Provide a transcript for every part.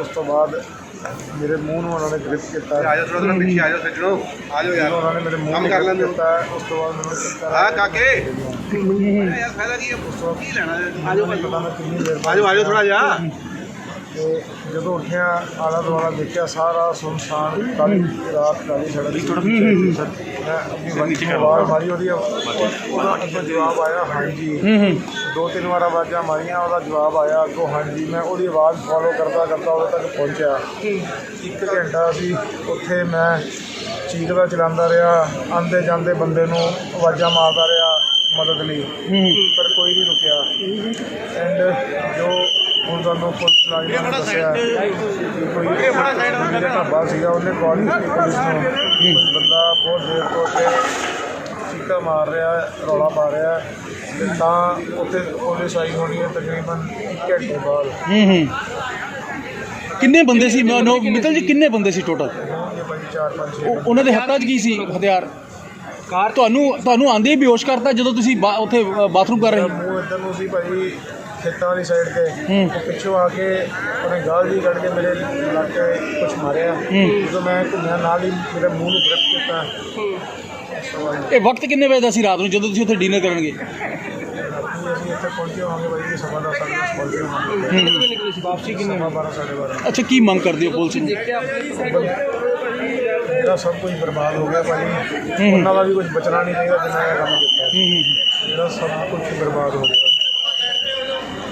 ਉਸ ਤੋਂ ਬਾਅਦ ਮੇਰੇ ਮੂੰਹ ਨੂੰ ਉਹਨਾਂ ਨੇ ਗ੍ਰਿਪ ਕੀਤਾ। ਆ ਜਾਓ ਥੋੜਾ ਥੋੜਾ ਪਿੱਛੇ ਆ ਜਾਓ ਸੱਜਣੋ ਆ ਜਾਓ ਯਾਰ। ਜਦੋਂ ਉਹਨਾਂ ਨੇ ਮੇਰੇ ਮੂੰਹ ਕੰਮ ਕਰ ਲੈਂਦੇ ਹੋ। ਕੀਤਾ ਉਸ ਤੋਂ ਬਾਅਦ ਮੈਨੂੰ ਚੱਕਰ ਹਾਂ ਕਾਕੇ। ਯਾਰ ਫਾਇਦਾ ਕੀ ਹੈ? ਕੀ ਲੈਣਾ ਆ ਜਾਓ ਪਤਾ ਮੈਂ ਕਿੰਨੀ ਦੇਰ ਆ ਜਾਓ ਆ ਜਾਓ ਥੋੜਾ ਜਿਹਾ। ਤੇ ਜਦੋਂ ਉੱਠਿਆ ਆਲਾ ਦੁਆਲਾ ਦੇਖਿਆ ਸਾਰਾ ਸੁਨਸਾਨ ਕਾਲੀ ਰਾਤ ਕਾਲੀ ਸੜਕ ਸੀ। ਥੋੜਾ ਮੈਂ ਆਪਣੀ ਵਾਈਫ ਨੂੰ ਆਵਾਜ਼ ਮਾਰੀ ਉਹਦੀ ਉਹਦਾ ਅੱਗੋਂ ਜਵਾਬ ਆਇਆ ਹਾਂਜੀ। ਦੋ ਤਿੰਨ ਵਾਰ ਆਵਾਜ਼ਾਂ ਮਾਰੀਆਂ ਉਹਦਾ ਜਵਾਬ ਆਇਆ ਅੱਗੋਂ ਹਾਂਜੀ। ਮੈਂ ਉਹਦੀ ਆਵਾਜ਼ ਫੋਲੋ ਕਰਦਾ ਕਰਦਾ ਉਹਦੇ ਤੱਕ ਪਹੁੰਚਿਆ। ਇੱਕ ਘੰਟਾ ਸੀ ਉੱਥੇ ਮੈਂ ਚੀਕਦਾ ਚਲਾਉਂਦਾ ਰਿਹਾ ਆਂਦੇ ਜਾਂਦੇ ਬੰਦੇ ਨੂੰ ਆਵਾਜ਼ਾਂ ਮਾਰਦਾ ਰਿਹਾ ਮਦਦ ਲਈ। ਪਰ ਕੋਈ ਨਹੀਂ ਰੁਕਿਆ। ਐਂਡ ਜੋ ਹੁਣ ਤੁਹਾਨੂੰ ਪੁਲਿਸ ਮੁਲਾਜ਼ਮਾਂ ਨੇ ਦੱਸਿਆ ਕੋਈ ਮੇਰੇ ਢਾਬਾ ਸੀਗਾ ਉਹਨੇ ਕਾਲ ਕੀਤੀ ਪੁਲਿਸ ਨੂੰ। ਬੰਦਾ ਬਹੁਤ ਦੇਰ ਤੋਂ ਉੱਥੇ ਚੀਕਾ ਮਾਰ ਰਿਹਾ ਹੈ, ਰੌਲਾ ਪਾ ਰਿਹਾ। ਹੈ ਤੇ ਤਾਂ ਉੱਥੇ ਪੁਲਿਸ ਆਈ ਹੋਣੀ ਹੈ ਤਕਰੀਬਨ ਇੱਕ ਘੰਟੇ ਬਾਅਦ। ਹੂੰ ਹੂੰ। ਕਿੰਨੇ ਬੰਦੇ ਸੀ? ਮੈਂ ਨੋ ਮਿੱਤਲ ਜੀ ਕਿੰਨੇ ਬੰਦੇ ਸੀ ਟੋਟਲ ਉਹਨਾਂ ਦੇ ਹੱਥਾਂ 'ਚ ਕੀ ਸੀ ਹਥਿਆਰ? ਕਾਰ। ਤੁਹਾਨੂੰ ਤੁਹਾਨੂੰ ਆਂਦੇ ਹੀ ਬੇਹੋਸ਼ ਕਰਤਾ ਜਦੋਂ ਤੁਸੀਂ ਉੱਥੇ ਬਾਥਰੂਮ ਕਰ ਰਹੇ ਮੇਰਾ ਮੂੰਹ ਇੱਧਰ ਨੂੰ ਸੀ ਭਾਈ। ਖੇਤਾਂ ਵਾਲੀ ਸਾਈਡ ਤੇ ਪਿੱਛੋਂ ਆ ਕੇ ਉਹਨੇ ਗਾਲ ਵੀ ਕੱਢ ਕੇ ਮੇਰੇ ਲੱਗ ਕੇ ਕੁਛ ਮਾਰਿਆ। ਜਦੋਂ ਮੈਂ ਘੁੰਮਿਆ ਨਾਲ ਹੀ ਮੇਰੇ ਮੂੰਹ ਨੂੰ ਗ੍ਰਿਪ ਕੀਤਾ। ਇਹ ਵਕਤ ਕਿੰਨੇ ਵਜੇ ਦਾ ਸੀ ਰਾਤ ਨੂੰ ਜਦੋਂ ਤੁਸੀਂ ਉੱਥੇ ਡਿਨਰ ਕਰਨਗੇ? ਅਸੀਂ ਇੱਥੇ ਪਹੁੰਚੇ ਹੋਵਾਂਗੇ ਭਾਈ ਸਵਾ ਦਸ ਸਾਢੇ ਦਸ ਪਹੁੰਚੇ ਹੋਵਾਂਗੇ ਵਾਪਸੀ ਕਿੰਨੇ ਬਾਰਾਂ ਸਾਢੇ ਬਾਰਾਂ ਅੱਛਾ ਕੀ ਮੰਗ ਕਰਦੇ ਹੋ ਪੁਲਿਸ ਨੂੰ? ਮੇਰਾ ਸਭ ਕੁਝ ਬਰਬਾਦ ਹੋ ਗਿਆ ਭਾਈ। ਉਹਨਾਂ ਦਾ ਵੀ ਕੁਝ ਬਚਣਾ ਨਹੀਂ ਚਾਹੀਦਾ ਜਿੰਨਾ ਇਹ ਕੰਮ ਕੀਤਾ। ਮੇਰਾ ਸਭ ਕੁਝ ਬਰਬਾਦ ਹੋ ਗਿਆ।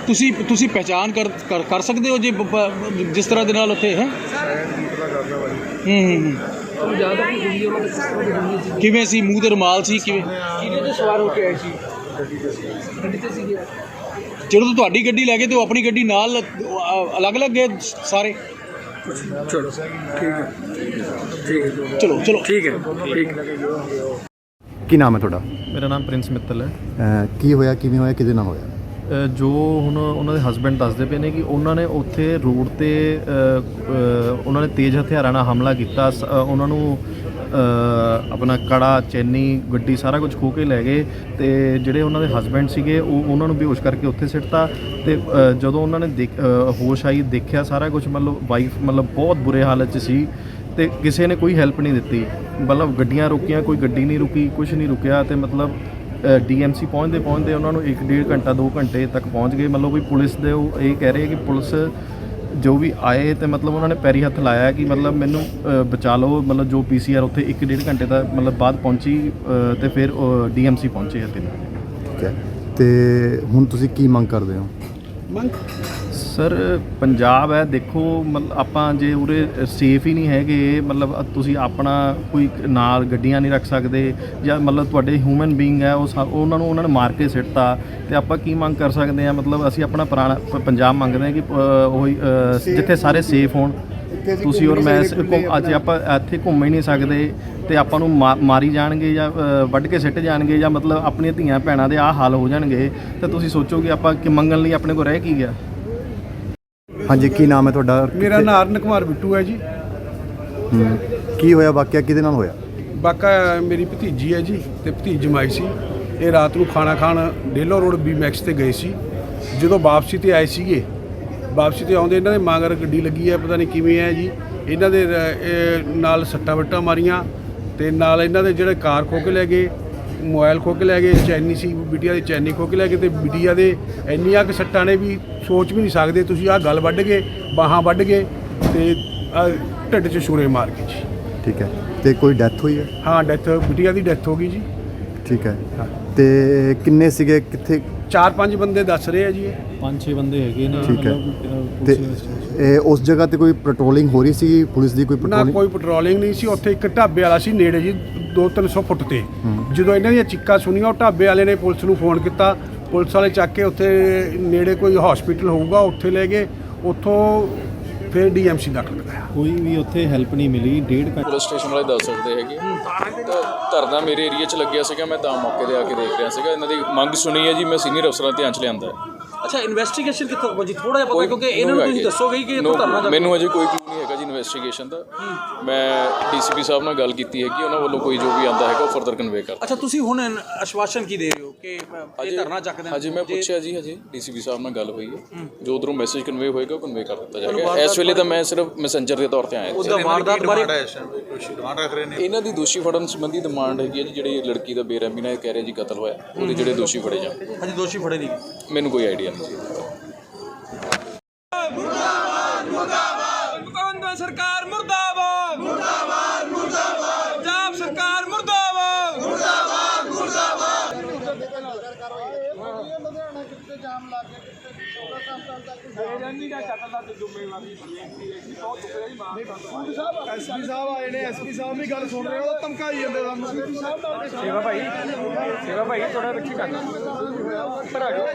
ਤੁਸੀਂ ਤੁਸੀਂ ਪਹਿਚਾਨ ਕਰ ਕਰ- ਕਰ ਸਕਦੇ ਹੋ ਜੇ ਬ- ਬ- ਜਿਸ ਤਰ੍ਹਾਂ ਦੇ ਨਾਲ ਉੱਥੇ ਹੈ? ਕੀ ਕਿਵੇਂ ਸੀ? ਮੂੰਹ ਤੇ ਰੁਮਾਲ ਸੀ? ਕਿਵੇਂ? ਕਿਹਦੇ ਤੇ ਸਵਾਰ ਹੋ ਕੇ ਆਏ ਸੀ? ਗੱਡੀ ਤੇ ਸੀ ਜਦੋਂ ਤੋਂ ਤੁਹਾਡੀ ਗੱਡੀ ਲੈ ਗਏ ਤੇ ਉਹ ਆਪਣੀ ਗੱਡੀ ਨਾਲ ਅਲੱਗ-ਅਲੱਗ ਗਏ ਸਾਰੇ? ਚਲੋ ਠੀਕ ਹੈ। ਚਲੋ ਚਲੋ। ਠੀਕ ਹੈ। ਠੀਕ ਕੀ ਨਾਮ ਹੈ ਤੁਹਾਡਾ? ਮੇਰਾ ਨਾਮ ਪ੍ਰਿੰਸ ਮਿੱਤਲ ਹੈ। ਅਹ ਕੀ ਹੋਇਆ? ਕਿਵੇਂ ਹੋਇਆ? ਕਿਹਦੇ ਨਾਲ ਹੋਇਆ? ਜੋ ਹੁਣ ਉਹਨਾਂ ਦੇ ਹਸਬੰਡ ਦੱਸਦੇ ਪਏ ਨੇ ਕਿ ਉਹਨਾਂ ਨੇ ਉੱਥੇ ਰੋਡ ਤੇ ਉਹਨਾਂ ਨੇ ਤੇਜ਼ ਹਥਿਆਰਾਂ ਨਾਲ ਹਮਲਾ ਕੀਤਾ। ਸ- ਉਹਨਾਂ ਨੂੰ ਆਪਣਾ ਕੜਾ, ਚੈਨੀ, ਗੱਡੀ ਸਾਰਾ ਕੁਝ ਖੋਹ ਕੇ ਲੈ ਗਏ ਤੇ ਜਿਹੜੇ ਉਹਨਾਂ ਦੇ ਹਸਬੰਡ ਸੀਗੇ, ਉਹ ਉਹਨਾਂ ਨੂੰ ਬੇਹੋਸ਼ ਕਰਕੇ ਉੱਥੇ ਸਿੱਟਤਾ ਤੇ ਜਦੋਂ ਉਹਨਾਂ ਨੇ ਦੇਖ- ਹੋਸ਼ ਆਈ, ਦੇਖਿਆ ਸਾਰਾ ਕੁਝ, ਮਤਲਬ ਵਾਈਫ ਮਤਲਬ ਬਹੁਤ ਬੁਰੇ ਹਾਲਤ 'ਚ ਸੀ ਤੇ ਕਿਸੇ ਨੇ ਕੋਈ ਹੈਲਪ ਨਹੀਂ ਦਿੱਤੀ। ਮਤਲਬ ਗੱਡੀਆਂ ਰੁਕੀਆਂ, ਕੋਈ ਗੱਡੀ ਨਹੀਂ ਰੁਕੀ ਕੁਝ ਨਹੀਂ ਰੁਕਿਆ ਤੇ ਮਤਲਬ ਡੀਐਮਸੀ ਪਹੁੰਚਦੇ ਪਹੁੰਚਦੇ ਉਹਨਾਂ ਨੂੰ 1.5 ਘੰਟਾ 2 ਘੰਟੇ ਤੱਕ ਪਹੁੰਚ ਗਏ। ਮਤਲਬ ਕੋਈ ਪੁਲਿਸ ਦੇ ਉਹ ਇਹ ਕਹਿ ਰਹੇ ਕਿ ਪੁਲਿਸ ਜੋ ਵੀ ਆਏ ਤੇ ਮਤਲਬ ਉਹਨਾਂ ਨੇ ਪੈਰੀ ਹੱਥ ਲਾਇਆ ਕਿ ਮਤਲਬ ਮੈਨੂੰ ਬਚਾ ਲਓ। ਮਤਲਬ ਜੋ ਪੀਸੀਆਰ ਉੱਥੇ 1.5 ਘੰਟੇ ਦਾ ਮਤਲਬ ਬਾਅਦ ਪਹੁੰਚੀ ਤੇ ਫਿਰ ਡੀਐਮਸੀ ਪਹੁੰਚੇ ਹੱਥੇ ਠੀਕ ਹੈ। ਤੇ ਹੁਣ ਤੁਸੀਂ ਕੀ ਮੰਗ ਕਰਦੇ ਹੋ? ਸਰ ਪੰਜਾਬ ਹੈ ਦੇਖੋ ਮਤਲਬ ਆਪਾਂ ਜੇ ਉਰੇ ਸੇਫ ਹੀ ਨਹੀਂ ਹੈਗੇ ਮਤਲਬ ਤੁਸੀਂ ਆਪਣਾ ਕੋਈ ਨਾਲ ਗੱਡੀਆਂ ਨਹੀਂ ਰੱਖ ਸਕਦੇ ਜਾਂ ਮਤਲਬ ਤੁਹਾਡੇ ਹਿਊਮਨ ਬੀਇੰਗ ਹੈ ਉਹ ਉਹਨਾਂ ਨੂੰ ਉਹਨਾਂ ਨੇ ਮਾਰ ਕੇ ਸਿੱਟਤਾ ਤੇ ਆਪਾਂ ਕੀ ਮੰਗ ਕਰ ਸਕਦੇ ਹਾਂ? ਮਤਲਬ ਅਸੀਂ ਆਪਣਾ ਪੁਰਾਣਾ ਪੰਜਾਬ ਮੰਗਦੇ ਹਾਂ ਕਿ ਉਹੀ ਜਿੱਥੇ ਸਾਰੇ ਸੇਫ ਹੋਣ। ਤੁਸੀਂ ਔਰ ਮੈਂ ਅੱਜ ਆਪਾਂ ਇੱਥੇ ਘੁੰਮ ਹੀ ਨਹੀਂ ਸਕਦੇ ਤੇ ਆਪਾਂ ਨੂੰ ਮਾਰੀ ਜਾਣਗੇ ਜਾਂ ਵੱਢ ਕੇ ਸਿੱਟ ਜਾਣਗੇ ਜਾਂ ਮਤਲਬ ਆਪਣੀਆਂ ਧੀਆਂ ਭੈਣਾਂ ਦੇ ਆਹ ਹਾਲ ਹੋ ਜਾਣਗੇ ਤੇ ਤੁਸੀਂ ਸੋਚੋਗੇ ਆਪਾਂ ਕਿ ਮੰਗਣ ਲਈ ਆਪਣੇ ਕੋਲ ਰਹਿ ਕੀ ਗਿਆ? ਹਾਂਜੀ ਕੀ ਨਾਮ ਹੈ ਤੁਹਾਡਾ? ਮੇਰਾ ਨਾਮ ਅਰਨ ਕੁਮਾਰ ਬਿੱਟੂ ਹੈ ਜੀ। ਕੀ ਹੋਇਆ ਵਾਕਿਆ? ਕਿਹਦੇ ਨਾਲ ਹੋਇਆ? ਬਾਕਾ ਮੇਰੀ ਭਤੀਜੀ ਹੈ ਜੀ ਤੇ ਭਤੀਜ ਜਮਾਈ ਸੀ। ਇਹ ਰਾਤ ਨੂੰ ਖਾਣਾ ਖਾਣ ਡੇਲੋ ਰੋਡ ਬੀ ਮੈਕਸ ਤੇ ਗਏ ਸੀ। ਜਦੋਂ ਵਾਪਸੀ ਤੇ ਆਏ ਸੀਗੇ ਵਾਪਸੀ ਤੇ ਆਉਂਦੇ ਇਹਨਾਂ ਦੇ ਮਗਰ ਗੱਡੀ ਲੱਗੀ ਹੈ ਪਤਾ ਨਹੀਂ ਕਿਵੇਂ ਹੈ ਜੀ। ਇਹਨਾਂ ਦੇ ਰ- ਇਹ ਨਾਲ ਸੱਟਾਂ ਵੱਟਾਂ ਮਾਰੀਆਂ ਤੇ ਨਾਲ ਇਹਨਾਂ ਦੇ ਜਿਹੜੇ ਕਾਰ ਖੋ ਕੇ ਲੈ ਗਏ। ਮੋਬਾਈਲ ਖੋ ਕੇ ਲੈ ਗਏ ਚੈਨੀ ਸੀ ਬਿਟੀਆ ਦੀ ਚੈਨੀ ਖੋ ਕੇ ਲੈ ਗਏ ਤੇ ਬਿਟੀਆ ਦੇ ਇੰਨੀਆਂ ਕਿ ਸੱਟਾਂ ਨੇ ਵੀ ਸੋਚ ਵੀ ਨਹੀਂ ਸਕਦੇ ਤੁਸੀਂ ਆਹ ਗੱਲ ਵੱਢ ਗਏ ਬਾਹਾਂ ਵੱਢ ਗਏ ਤੇ ਆਹ ਢਿੱਡ 'ਚ ਛੁਰੇ ਮਾਰ ਗਏ ਜੀ। ਠੀਕ ਹੈ। ਤੇ ਕੋਈ ਡੈਥ ਹੋਈ ਹੈ? ਹਾਂ ਡੈਥ ਬਿਟੀਆ ਦੀ ਡੈਥ ਹੋ ਗਈ ਜੀ। ਠੀਕ ਹੈ। ਤੇ ਕਿੰਨੇ ਸੀਗੇ? ਕਿੱਥੇ? ਚਾਰ ਪੰਜ ਬੰਦੇ ਦੱਸ ਰਹੇ ਆ ਜੀ ਇਹ। ਪੰਜ ਛੇ ਬੰਦੇ ਹੈਗੇ ਨੇ। ਠੀਕ ਹੈ। ਤੇ ਇਹ ਉਸ ਜਗ੍ਹਾ ਤੇ ਕੋਈ ਪੈਟਰੋਲਿੰਗ ਹੋ ਰਹੀ ਸੀ? ਪੁਲਿਸ ਦੀ ਕੋਈ ਨਾ ਪੈਟਰੋਲਿੰਗ ਕੋਈ ਪੈਟਰੋਲਿੰਗ ਨਹੀਂ ਸੀ। ਉੱਥੇ ਇੱਕ ਢਾਬੇ ਵਾਲਾ ਸੀ ਨੇੜੇ ਜੀ 2-300 ਫੁੱਟ ਤੇ। ਜਦੋਂ ਇਹਨਾਂ ਦੀਆਂ ਚੀਕਾਂ ਸੁਣੀਆਂ ਉਹ ਢਾਬੇ ਵਾਲੇ ਨੇ ਪੁਲਿਸ ਨੂੰ ਫੋਨ ਕੀਤਾ। ਪੁਲਿਸ ਵਾਲੇ ਚੱਕ ਕੇ ਉੱਥੇ ਨੇੜੇ ਕੋਈ ਹਸਪੀਟਲ ਹੋਊਗਾ ਉੱਥੇ ਲੈ ਗਏ। ਉੱਥੋਂ ਫਿਰ ਡੀਐਮਸੀ ਦਾਖਲ ਕਰਾਇਆ। ਕੋਈ ਵੀ ਉੱਥੇ ਹੈਲਪ ਨਹੀਂ ਮਿਲੀ ਡੇਢ ਪੁਲਿਸ ਸਟੇਸ਼ਨ ਵਾਲੇ ਦੱਸ ਸਕਦੇ ਹੈਗੇ। ਤਾਂ ਧਰਨਾ ਮੇਰੇ ਏਰੀਆ 'ਚ ਲੱਗਿਆ ਸੀਗਾ ਮੈਂ ਤਾਂ ਮੌਕੇ ਤੇ ਆ ਕੇ ਦੇਖ ਰਿਹਾ ਸੀਗਾ। ਇਹਨਾਂ ਦੀ ਮੰਗ ਸੁਣੀ ਹੈ ਜੀ ਮੈਂ ਸੀਨੀਅਰ ਅਫਸਰਾਂ ਧਿਆਨ 'ਚ ਲਿਆਂਦਾ ਹੈ। ਅੱਛਾ ਇਨਵੈਸਟੀਗੇਸ਼ਨ ਕਿੱਥੋਂ ਪਹੁੰਚੀ ਥੋੜਾ ਜਿਹਾ ਪਤਾ ਕਿਉਂਕਿ ਇਹਨਾਂ ਨੂੰ ਤੁਸੀਂ ਦੱਸੋਗੇ ਕਿ ਇੱਥੋਂ ਧਰਨਾ ਮੈਨੂੰ ਅਜੇ ਕੋਈ ਕਲੂ ਨਹੀਂ ਹੈਗਾ ਜੀ ਇਨਵੈਸਟੀਗੇਸ਼ਨ ਦਾ। ਮੈਂ ਡੀਸੀਪੀ ਸਾਹਿਬ ਨਾਲ ਗੱਲ ਕੀਤੀ ਹੈਗੀ ਉਹਨਾਂ ਵੱਲੋਂ ਕੋਈ ਜੋ ਵੀ ਆਂਦਾ ਹੈਗਾ ਉਹ ਫਰਦਰ ਕਨਵੇ ਕਰ ਅੱਛਾ ਤੁਸੀਂ ਹੁਣ ਆਸ਼ਵਾਸਨ ਕੀ ਦੇ ਰਹੇ ਹੋ ਕਿ ਇਹ ਧਰਨਾ ਚੱਕਦੇ ਹਜੇ ਮੈਂ ਪੁੱਛਿਆ ਜੀ ਹਜੇ ਡੀਸੀਪੀ ਸਾਹਿਬ ਨਾਲ ਗੱਲ ਹੋਈ ਹੈ। ਜੋ ਉਧਰੋਂ ਮੈਸੇਜ ਕਨਵੇ ਹੋਏਗਾ ਉਹ ਕਨਵੇ ਕਰ ਦਿੱਤਾ ਜਾਏਗਾ। ਇਸ ਵੇਲੇ ਤਾਂ ਮੈਂ ਸਿਰਫ ਮੈਸੇਂਜਰ ਦੇ ਤੌਰ ਤੇ ਆਇਆ। ਉਹਦਾ ਵਾਰਦਾਤ ਬਾਰੇ ਇਹਨਾਂ ਦੀ ਦੋਸ਼ੀ ਫੜਨ ਸੰਬੰਧੀ ਡਿਮਾਂਡ ਹੈਗੀ ਹੈ ਜੀ ਜਿਹੜੀ ਲੜਕੀ ਦਾ ਬੇਰਹਿਮੀ ਨਾਲ ਇਹ ਕਹਿ ਰਹੇ ਜੀ ਕਤਲ ਹੋਇਆ ਉਹਦੇ ਜਿਹੜੇ ਦੋਸ਼ੀ ਫੜੇ ਜਾਣ। ਹਜੇ ਦੋਸ਼ੀ ਫੜੇ ਨਹੀਂ ਮੈਨੂੰ ਕੋਈ ਆਈਡੀਆ ਨਹੀਂ ਜੀ ਸਰਕਾਰ ਮੁਰਦਾਬਾਦ ਮੁਰਦਾਬਾਦ ਪੰਜਾਬ ਸਰਕਾਰ ਮੁਰਦਾਬਾਦ ਐਸਪੀ ਸਾਹਿਬ ਆਏ ਨੇ ਐਸਪੀ ਸਾਹਿਬ ਵੀ ਗੱਲ ਸੁਣ ਰਹੇ ਹੋ ਧਮਕਾਈ ਜਾਂਦੇ ਸਾਨੂੰ। ਸੇਵਾ ਭਾਈ ਸੇਵਾ ਭਾਈ ਥੋੜਾ ਪਿੱਛੇ ਕਰ। ਪਰ ਆ ਜਾਓ।